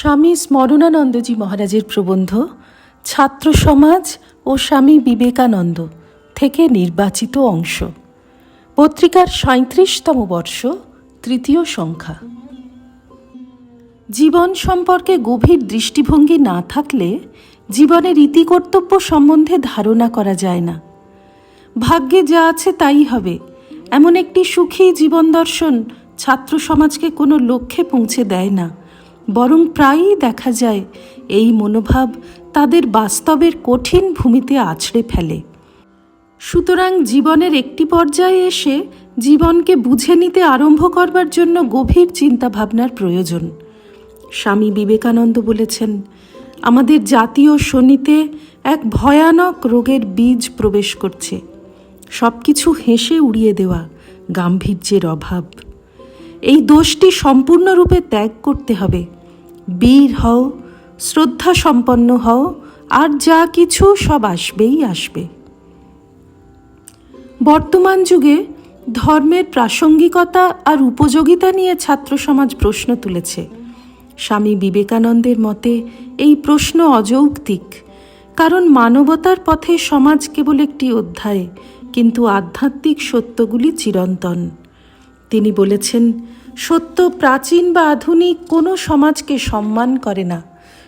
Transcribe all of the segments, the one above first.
স্বামী স্মরণানন্দজি মহারাজের প্রবন্ধ, ছাত্র সমাজ ও স্বামী বিবেকানন্দ থেকে নির্বাচিত অংশ। পত্রিকার সাঁত্রিশতম বর্ষ, তৃতীয় সংখ্যা। জীবন সম্পর্কে গভীর দৃষ্টিভঙ্গি না থাকলে জীবনের ইতি কর্তব্য সম্বন্ধে ধারণা করা যায় না। ভাগ্যে যা আছে তাই হবে। এমন একটি সুখী জীবন দর্শন ছাত্র সমাজকে কোনো লক্ষ্যে পৌঁছে দেয় না। বরং প্রায়ই দেখা যায়, এই মনোভাব তাদের বাস্তবের কঠিন ভূমিতে আছড়ে ফেলে। সুতরাং জীবনের একটি পর্যায়ে এসে জীবনকে বুঝে নিতে আরম্ভ করবার জন্য গভীর চিন্তাভাবনার প্রয়োজন। স্বামী বিবেকানন্দ বলেছেন, আমাদের জাতীয় শনিতে এক ভয়ানক রোগের বীজ প্রবেশ করছে। সব কিছু হেসে উড়িয়ে দেওয়া গাম্ভীর্যের অভাব। এই দোষটি সম্পূর্ণরূপে ত্যাগ করতে হবে। বীর হও শ্রদ্ধা সম্পন্ন হও, আর যা কিছু সব আসবেই আসবে। বর্তমান যুগে ধর্মের প্রাসঙ্গিকতা আর উপযোগিতা নিয়ে ছাত্র সমাজ প্রশ্ন তুলেছে। স্বামী বিবেকানন্দের মতে এই প্রশ্ন অযৌক্তিক, কারণ মানবতার পথে সমাজ কেবল একটি অধ্যায়, কিন্তু আধ্যাত্মিক সত্যগুলি চিরন্তন। তিনি বলেছেন সত্য প্রাচীন বা আধুনিক কোনো সমাজকে সম্মান করে না।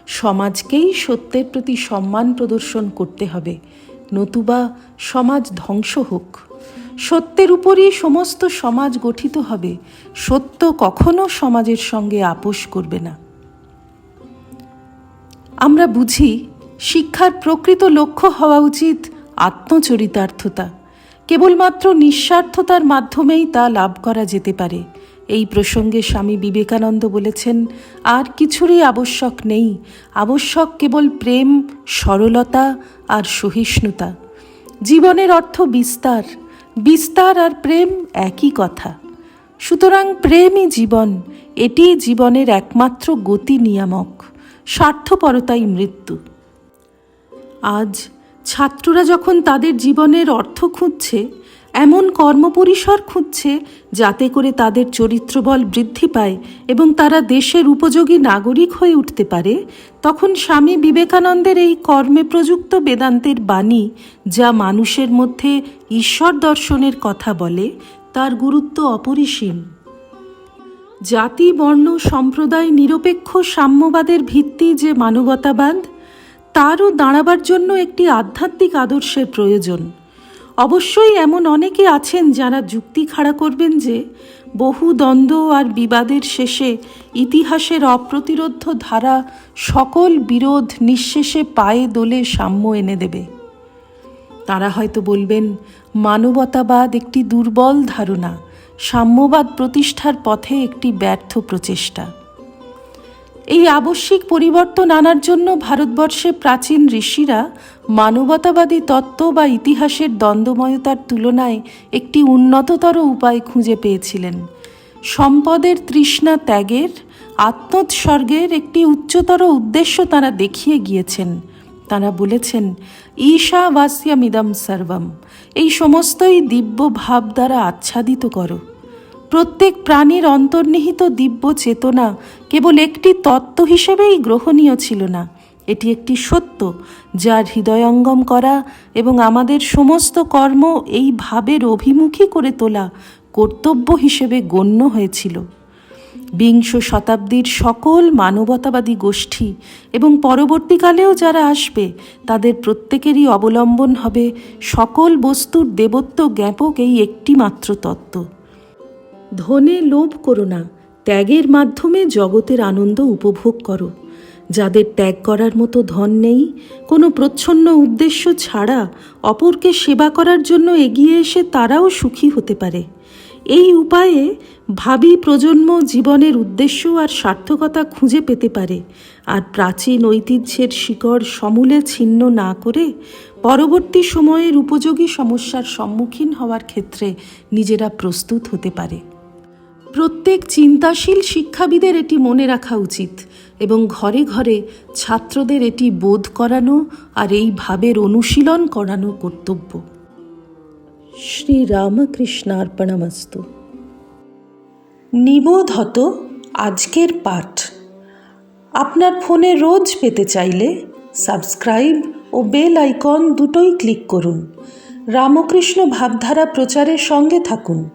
সমাজকেই সত্যের প্রতি সম্মান প্রদর্শন করতে হবে। নতুবা সমাজ ধ্বংস হোক। সত্যের উপরই সমস্ত সমাজ গঠিত হবে। সত্য কখনো সমাজের সঙ্গে আপোষ করবে না। আমরা বুঝি, শিক্ষার প্রকৃত লক্ষ্য হওয়া উচিত আত্মচরিতার্থতা। কেবলমাত্র নিঃস্বার্থতার মাধ্যমেই তা লাভ করা যেতে পারে। এই প্রসঙ্গে স্বামী বিবেকানন্দ বলেছেন, আর কিছুরই আবশ্যক নেই। আবশ্যক কেবল প্রেম, সরলতা আর সহিষ্ণুতা। জীবনের অর্থ বিস্তার। বিস্তার আর প্রেম একই কথা। সুতরাং প্রেমই জীবন। এটি জীবনের একমাত্র গতি নিয়ামক। স্বার্থপরতাই মৃত্যু। আজ ছাত্ররা যখন তাদের জীবনের অর্থ খুঁজছে এমন কর্মপরিসর খুঁজছে যাতে করে তাদের চরিত্রবল বৃদ্ধি পায় এবং তারা দেশের উপযোগী নাগরিক হয়ে উঠতে পারে, তখন স্বামী বিবেকানন্দের এই কর্মে প্রযুক্ত বেদান্তের বাণী, যা মানুষের মধ্যে ঈশ্বর দর্শনের কথা বলে, তার গুরুত্ব অপরিসীম। জাতি, বর্ণ, সম্প্রদায় নিরপেক্ষ সাম্যবাদের ভিত্তি যে মানবতাবাদ, তারও দাঁড়াবার জন্য একটি আধ্যাত্মিক আদর্শের প্রয়োজন। অবশ্যই এমন অনেকে আছেন যারা যুক্তি খাড়া করবেন যে বহু দ্বন্দ্ব আর বিবাদের শেষে ইতিহাসের অপ্রতিরোধ্য ধারা সকল বিরোধ নিঃশেষে পায়ে দোলে সাম্য এনে দেবে। তারা হয়তো বলবেন, মানবতাবাদ একটি দুর্বল ধারণা, সাম্যবাদ প্রতিষ্ঠার পথে একটি ব্যর্থ প্রচেষ্টা। এই আবশ্যিক পরিবর্তন আনার জন্য ভারতবর্ষে প্রাচীন ঋষিরা মানবতাবাদী তত্ত্ব বা ইতিহাসের দ্বন্দ্বময়তার তুলনায় একটি উন্নততর উপায় খুঁজে পেয়েছিলেন। সম্পদের তৃষ্ণা ত্যাগের, আত্মোৎসর্গের একটি উচ্চতর উদ্দেশ্য তারা দেখিয়ে গিয়েছেন। তারা বলেছেন, ঈশা বাস্যামিদম সর্বম। এই সমস্তই দিব্য ভাব দ্বারা আচ্ছাদিত করো। প্রত্যেক প্রাণীর অন্তর্নিহিত দিব্য চেতনা কেবল একটি তত্ত্ব হিসেবেই গ্রহণীয় ছিল না। এটি একটি সত্য যার হৃদয়ঙ্গম করা এবং আমাদের সমস্ত কর্ম এই ভাবের অভিমুখী করে তোলা কর্তব্য হিসেবে গণ্য হয়েছিল। বিংশ শতাব্দীর সকল মানবতাবাদী গোষ্ঠী এবং পরবর্তীকালেও যারা আসবে, তাদের প্রত্যেকেরই অবলম্বন হবে সকল বস্তুর দেবত্ব জ্ঞাপক এই একটি মাত্র তত্ত্ব। ধনে লোভ করো না, ত্যাগের মাধ্যমে জগতের আনন্দ উপভোগ করো। যাদের ত্যাগ করার মতো ধন নেই, কোনো প্রচ্ছন্ন উদ্দেশ্য ছাড়া অপরকে সেবা করার জন্য এগিয়ে এসে তারাও সুখী হতে পারে। এই উপায়ে ভাবি প্রজন্ম জীবনের উদ্দেশ্য আর সার্থকতা খুঁজে পেতে পারে। আর প্রাচীন ঐতিহ্যের শিকড় সমূলে ছিন্ন না করে পরবর্তী সময়ের উপযোগী সমস্যার সম্মুখীন হওয়ার ক্ষেত্রে নিজেরা প্রস্তুত হতে পারে। প্রত্যেক চিন্তাশীল শিক্ষাবিদের এটি মনে রাখা উচিত এবং ঘরে ঘরে ছাত্রদের এটি বোধ করানো আর এই ভাবের অনুশীলন করানো কর্তব্য। শ্রীরামকৃষ্ণার্পণমস্তু নিবোধত আজকের পাঠ। আপনার ফোনে রোজ পেতে চাইলে সাবস্ক্রাইব ও বেল আইকন দুটোই ক্লিক করুন। রামকৃষ্ণ ভাবধারা প্রচারের সঙ্গে থাকুন।